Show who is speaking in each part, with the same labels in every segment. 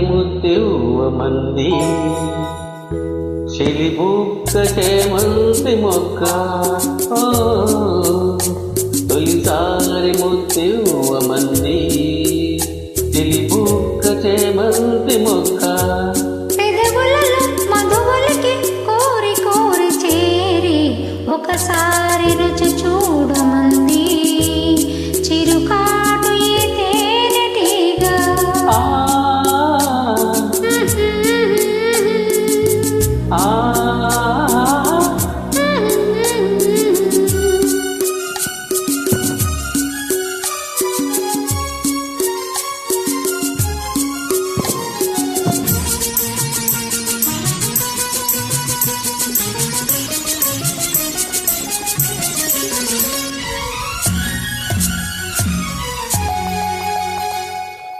Speaker 1: ముత్తివ్వమంది చెలిబుక్క మంది. మొక్క. ఓ, తొలిసారి ముత్తివ్వమంది చెలిబుక్క మంది మొక్క.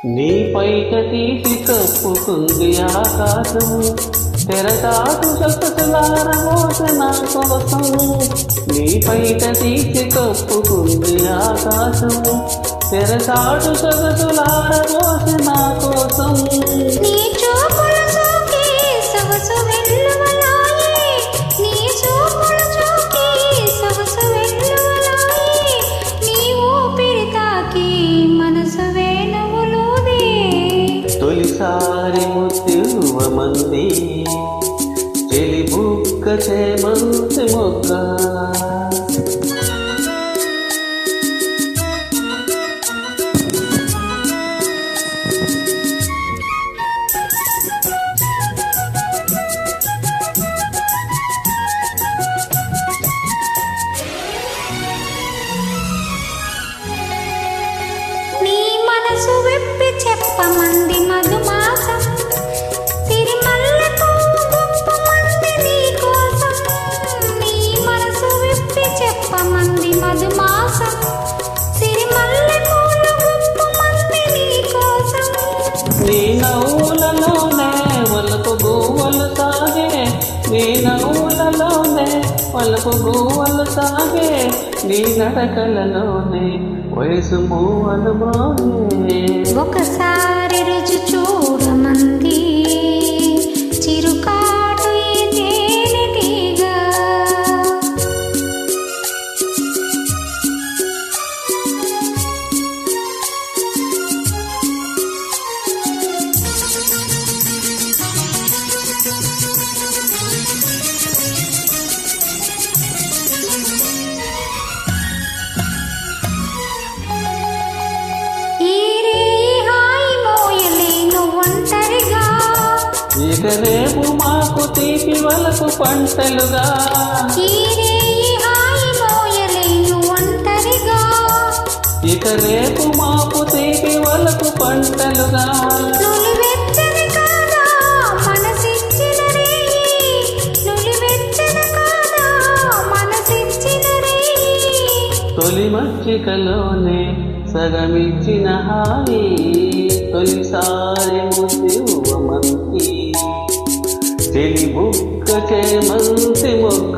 Speaker 1: నీ పైట తీసి కప్పుకుంది ఆకాశము. తెరచాటు సొసలార మోసన కోసం నీ పైట తీసి కప్పుకుంది ఆకాశము. తెరచాటు సొగసులార మోసన కోసం
Speaker 2: నీ చూపు
Speaker 1: తొలిసారి ముత్తివ్వమంది చెలి బుక్క చేమంతి మొక్క
Speaker 2: నీ మనసు విప్పి చెప్పమంది మధుమాసం
Speaker 1: సాగే నీ నవ్వులలోనే వలకు గువ్వలు సాగే నీ నడకలలోనే వయసు భూవలు మోగే
Speaker 2: ఒకసారి రుచి చూడమంది.
Speaker 1: ఇక రేపు మాకు తీపి వలకు పంటలుగా. ఇక రేపు మాకు తీపి వలకు పంటలుగా. తొలి మచ్చికలోనే సగమిచ్చిన హాయి తొలిసారి ముద్దివ్వమంతి తెలిబుక్క చేమంతి మొగ్గ.